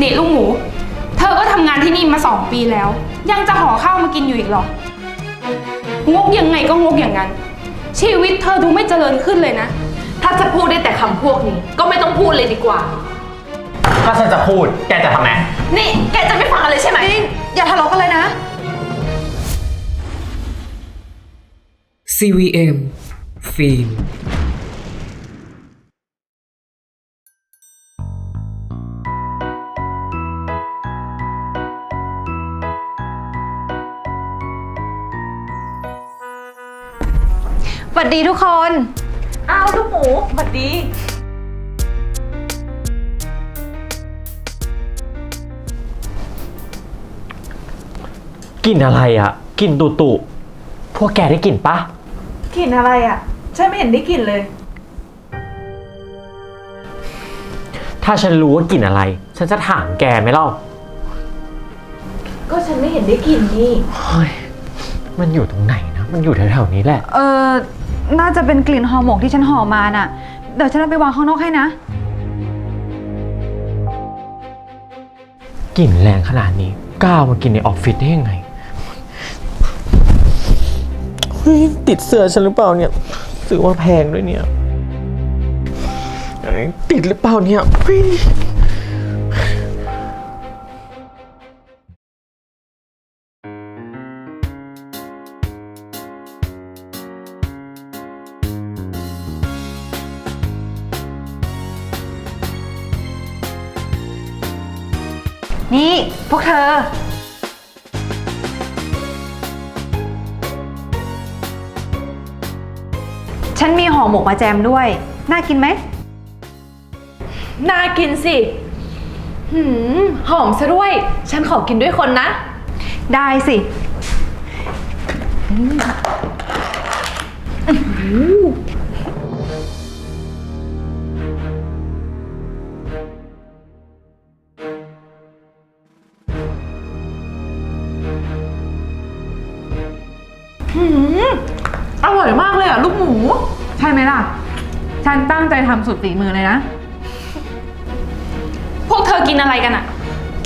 นี่ลูกหมู เธอก็ทำงานที่นี่มาสองปีแล้ว ยังจะห่อข้าวมากินอยู่อีกเหรองกยังไงก็งกอย่างนั้น ชีวิตเธอดูไม่เจริญขึ้นเลยนะ ถ้าจะพูดได้แต่คำพวกนี้ ก็ไม่ต้องพูดเลยดีกว่า ถ้าฉันจะพูด แกจะทำไง นี่แกจะไม่ฟังอะไรใช่ไหม อย่าทะเลาะกันเลยนะ CVM ฟิล์ม สวัสดีทุกคน อ้าวลูกหมูสวัสดี กลิ่นอะไรอะกลิ่นตุตุพวกแกได้กลิ่นปะ กลิ่นอะไรอะ ฉันไม่เห็นได้กลิ่นเลย ถ้าฉันรู้ว่ากลิ่นอะไร ฉันจะถามแกไหมเล่าก็ฉันไม่เห็นได้กลิ่นนี่ เฮ้ยมันอยู่ตรงไหนนะ มันอยู่แถวๆนี้แหละ เออ น่าจะเป็นกลิ่นห่อหมกที่ฉันห่อมาน่ะ เดี๋ยวฉันเอาไปวางข้างนอกให้นะ กลิ่นแรงขนาดนี้กล้ามากินในออฟฟิศได้ยังไงเฮ้ยติดเสื้อฉันหรือเปล่าเนี่ยซื้อว่าแพงด้วยเนี่ยเอ้ยติดหรือเปล่าเนี่ยเฮ้ย พวกเธอ ฉันมีห่อหมกมาแจมด้วย น่ากินไหม น่ากินสิ หืม หอมซะด้วย ฉันขอกินด้วยคนนะ ได้สิ อ อยมากเลยอะลูกหมู ใช่ไหมล่ะ ฉันตั้งใจทำสุดฝีมือเลยนะ พวกเธอกินอะไรกันอะ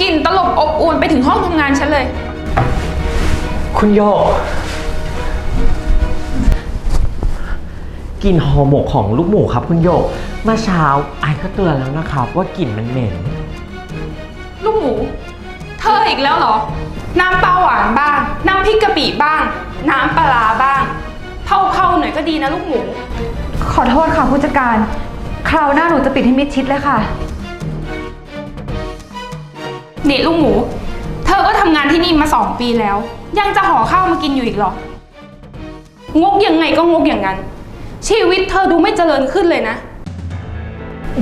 กลิ่นตลบอบอวนไปถึงห้องทำงานฉันเลย คุณโยกกลิ่นห่อหมกของลูกหมูครับ คุณโยก เมื่อเช้าไอก็เตือนแล้วนะครับ ว่ากลิ่นมันเหม็น ลูกหมู เธออีกแล้วเหรอ น้ำปลาหวานบ้าง น้ำพริกกะปิบ้าง น้ำปลาร้าบ้าง เผาๆหน่อยก็ดีนะลูกหมู ขอโทษค่ะผู้จัดการ คราวหน้าหนูจะปิดให้มิดชิดเลยค่ะ นี่ลูกหมู เธอก็ทำงานที่นี่มาสองปีแล้ว ยังจะห่อข้าวมากินอยู่อีกเหรอ งกยังไงก็งกอย่างนั้น ชีวิตเธอดูไม่เจริญขึ้นเลยนะ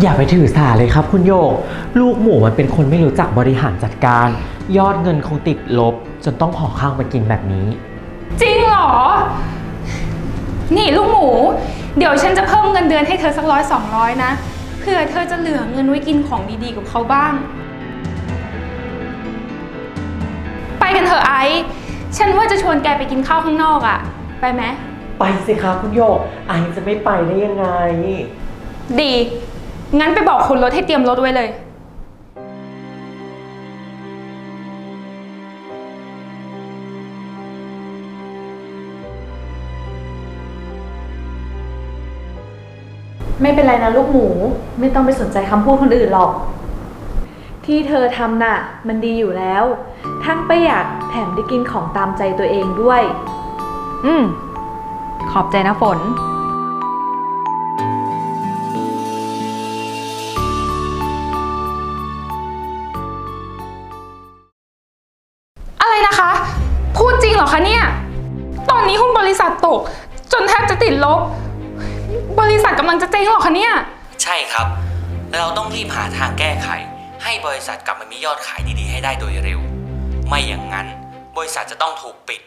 อย่าไปถือสาเลยครับคุณโยก ลูกหมูมันเป็นคนไม่รู้จักบริหารจัดการ ยอดเงินคงติดลบ จนต้องห่อข้าวมากินแบบนี้ จริงเหรอ นี่ลูกหมู เดี๋ยวฉันจะเพิ่มเงินเดือนให้เธอสักร้อยสองร้อยนะเพื่อเธอจะเหลือเงินไว้กินของดีๆกับเขาบ้าง ไปกันเถอะไอซ์ฉันว่าจะชวนแกไปกินข้าวข้างนอกอะ่ะไปไหมไปสิครับคุณโยกไอจะไม่ไปได้ยังไง ดี งั้นไปบอกคนรถให้เตรียมรถไว้เลย ไม่เป็นไรนะลูกหมู ไม่ต้องไปสนใจคำพูดคนอื่นหรอก ที่เธอทำน่ะ มันดีอยู่แล้ว ทั้งประหยัดแถมได้กินของตามใจตัวเองด้วย อืม ขอบใจนะฝน อะไรนะคะ พูดจริงเหรอคะเนี่ย ตอนนี้หุ้นบริษัทตก จนแทบจะติดลบ บริษัทกำลังจะเจ๊งเหรอคะเนี่ย ใช่ครับ เราต้องรีบหาทางแก้ไข ให้บริษัทกลับมามียอดขายดีๆ ให้ได้โดยเร็ว ไม่อย่างนั้น บริษัทจะต้องถูกปิด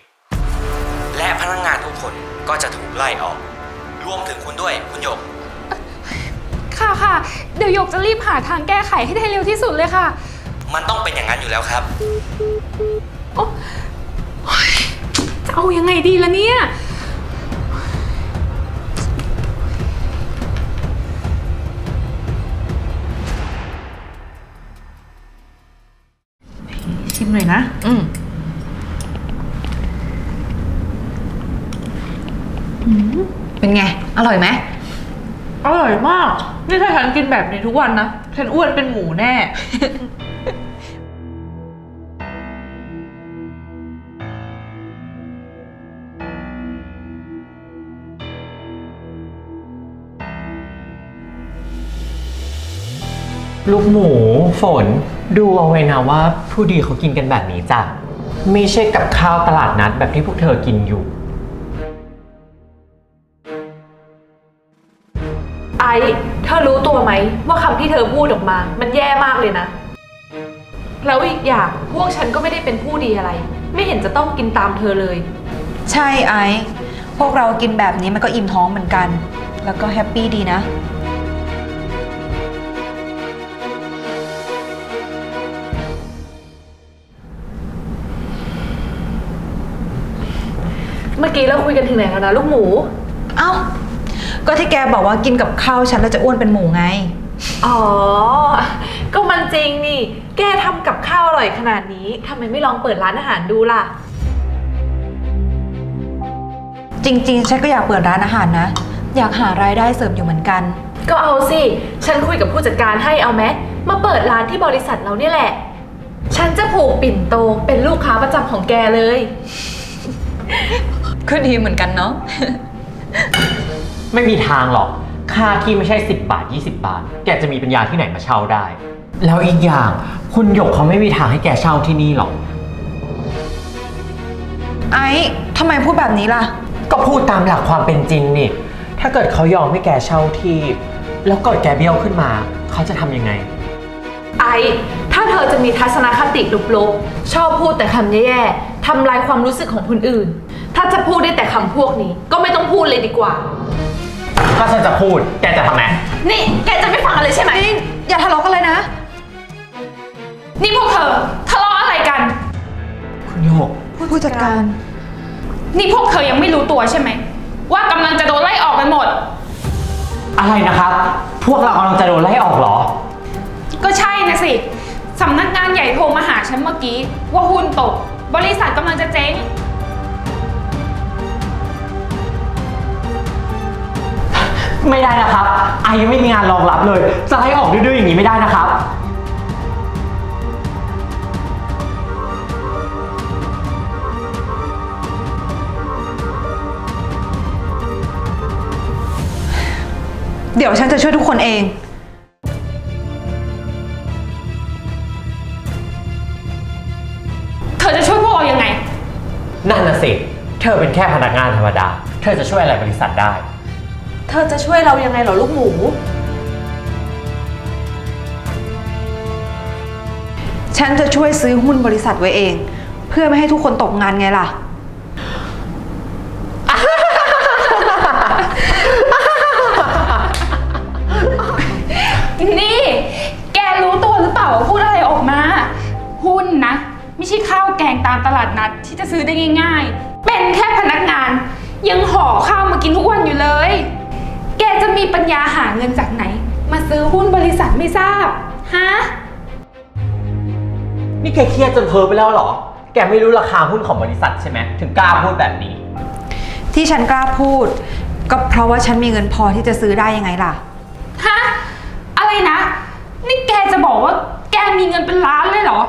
และพนักงานทุกคนก็จะถูกไล่ออก รวมถึงคุณด้วยคุณหยก ค่ะค่ะ เดี๋ยวหยกจะรีบหาทางแก้ไขให้ได้เร็วที่สุดเลยค่ะ มันต้องเป็นอย่างนั้นอยู่แล้วครับจะเอายังไงดีล่ะเนี่ย หน่อยนะ อืมเป็นไง อร่อยไหม อร่อยมาก นี่ถ้าฉันกินแบบนี้ทุกวันนะ ฉันอ้วนเป็นหมูแน่ ลูกหมู ฝน ดูเอาไว้นะว่าผู้ดีเขากินกันแบบนี้จ้ะ ไม่ใช่กับข้าวตลาดนัดแบบที่พวกเธอกินอยู่ ไอซ์เธอรู้ตัวไหมว่าคำที่เธอพูดออกมา มันแย่มากเลยนะ แล้วอีกอย่างพวกฉันก็ไม่ได้เป็นผู้ดีอะไร ไม่เห็นจะต้องกินตามเธอเลย ใช่ไอซ์พวกเรากินแบบนี้มันก็อิ่มท้องเหมือนกัน แล้วก็แฮปปี้ดีนะ เมื่อกี้เราคุยกันถึงไหนแล้วนะลูกหมู เอ้า ก็ที่แกบอกว่ากินกับข้าวฉันแล้วจะอ้วนเป็นหมูไง อ๋อ ก็มันจริงนี่ แกทำกับข้าวอร่อยขนาดนี้ทำไมไม่ลองเปิดร้านอาหารดูล่ะ จริงๆ ฉันก็อยากเปิดร้านอาหารนะ อยากหารายได้เสริมอยู่เหมือนกัน ก็เอาสิ ฉันคุยกับผู้จัดการให้เอาไหมมาเปิดร้านที่บริษัทเราเนี่ยแหละ ฉันจะผูกปิ่นโตเป็นลูกค้าประจำของแกเลย ก็ดีเหมือนกันเนาะ ไม่มีทางหรอก ค่าที่ไม่ใช่ 10 บาท 20 บาท แกจะมีปัญญาที่ไหนมาเช่าได้ แล้วอีกอย่าง คุณหยกเขาไม่มีทางให้แกเช่าที่นี่หรอก ไอซ์ทำไมพูดแบบนี้ล่ะ ก็พูดตามหลักความเป็นจริงนี่ ถ้าเกิดเขายอมให้แกเช่าที่ แล้วเกิดแกเบี้ยวขึ้นมา เขาจะทำยังไง ไอซ์ถ้าเธอจะมีทัศนคติลบๆ ชอบพูดแต่คำแย่ๆ ทำลายความรู้สึกของคนอื่น ถ้าจะพูดได้แต่คำพวกนี้ ก็ไม่ต้องพูดเลยดีกว่า ถ้าฉันจะพูด แกจะทำไงนี่ แกจะไม่ฟังอะไรใช่ไหม นี่อย่าทะเลาะกันเลยนะ นี่พวกเธอทะเลาะอะไรกัน คุณหยก ผู้จัดการ นี่พวกเธอยังไม่รู้ตัวใช่ไหม ว่ากำลังจะโดนไล่ออกกันหมด อะไรนะครับ พวกเรากำลังจะโดนไล่ออกเหรอ ก็ใช่นะสิสำนักงานใหญ่โทรมาหาฉันเมื่อกี้ ว่าหุ้นตก บริษัทกำลังจะเจ๊ง ไม่ได้นะครับ ไอยังไม่มีงานรองรับเลย จะไล่ออกดื้อๆอย่างนี้ไม่ได้นะครับ เดี๋ยวฉันจะช่วยทุกคนเอง เธอจะช่วยพวกเรายังไง นั่นน่ะสิ เธอเป็นแค่พนักงานธรรมดา เธอจะช่วยอะไรบริษัทได้ เธอจะช่วยเรายังไงเหรอลูกหมู ฉันจะช่วยซื้อหุ้นบริษัทไว้เอง เพื่อไม่ให้ทุกคนตกงานไงล่ะ นี่ แกรู้ตัวหรือเปล่าว่าพูดอะไรออกมา หุ้นนะ ไม่ใช่ข้าวแกงตามตลาดนัดที่จะซื้อได้ง่าย ๆ เป็นแค่พนักงาน ยังห่อข้าวมากินทุกวันอยู่เลยแกจะ มีปัญญาหาเงินจากไหน มาซื้อหุ้นบริษัทไม่ทราบ ฮะ นี่แกเครียดจนเพ้อไปแล้วเหรอ แกไม่รู้ราคาหุ้นของบริษัทใช่ไหม ถึงกล้าพูดแบบนี้ ที่ฉันกล้าพูด ก็เพราะว่าฉันมีเงินพอที่จะซื้อได้ยังไงล่ะ ฮะ อะไรนะ นี่แกจะบอกว่าแกมีเงินเป็นล้านเลยเหรอ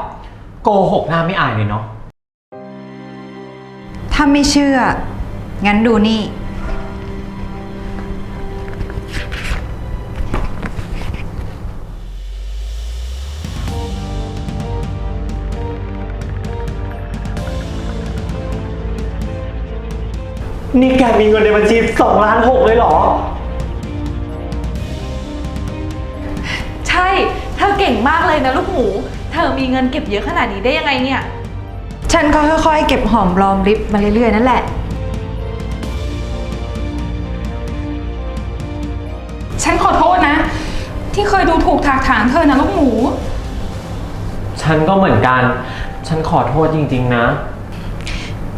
โกหกหน้าไม่อายเลยเนาะ ถ้าไม่เชื่อ งั้นดูนี่ นี่แกมีเงินในบัญชี2ล้านหกเลยเหรอ ใช่ เธอเก่งมากเลยนะลูกหมู เธอมีเงินเก็บเยอะขนาดนี้ได้ยังไงเนี่ย ฉันก็ค่อยๆ เก็บหอมรอมริบมาเรื่อยๆ นั่นแหละ ฉันขอโทษนะ ที่เคยดูถูกถากถางเธอนะลูกหมู ฉันก็เหมือนกัน ฉันขอโทษจริง ๆ นะ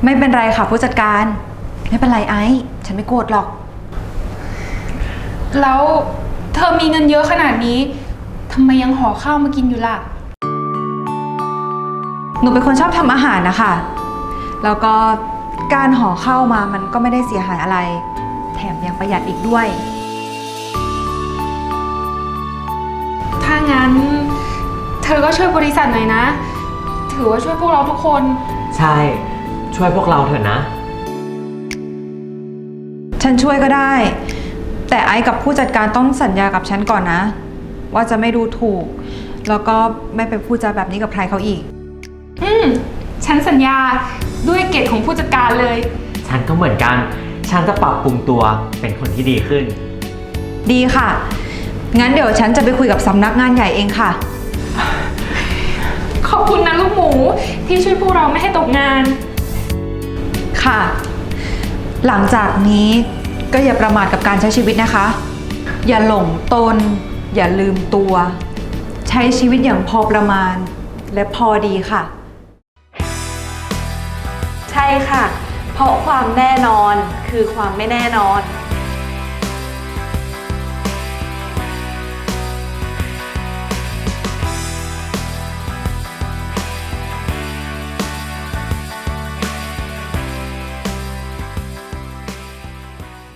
ไม่เป็นไรค่ะผู้จัดการ ไม่เป็นไรไอ้ฉันไม่โกรธหรอก แล้วเธอมีเงินเยอะขนาดนี้ทำไมยังห่อข้าวมากินอยู่ล่ะ หนูเป็นคนชอบทำอาหารนะคะ แล้วก็การห่อข้าวมามันก็ไม่ได้เสียหายอะไร แถมยังประหยัดอีกด้วย ถ้างั้น เธอก็ช่วยบริษัทหน่อยนะ ถือว่าช่วยพวกเราทุกคน ใช่ ช่วยพวกเราเถอะนะ ฉันช่วยก็ได้ แต่ไอ้กับผู้จัดการต้องสัญญากับฉันก่อนนะ ว่าจะไม่ดูถูก แล้วก็ไม่ไปพูดจาแบบนี้กับใครเขาอีก อืม ฉันสัญญาด้วยเกียรติของผู้จัดการเลย ฉันก็เหมือนกัน ฉันจะปรับปรุงตัวเป็นคนที่ดีขึ้น ดีค่ะ งั้นเดี๋ยวฉันจะไปคุยกับสำนักงานใหญ่เองค่ะ ขอบคุณนะลูกหมูที่ช่วยพวกเราไม่ให้ตกงาน ค่ะ หลังจากนี้ก็อย่าประมาทกับการใช้ชีวิตนะคะ อย่าหลงตน อย่าลืมตัว ใช้ชีวิตอย่างพอประมาณ และพอดีค่ะ ใช่ค่ะ เพราะความแน่นอนคือความไม่แน่นอน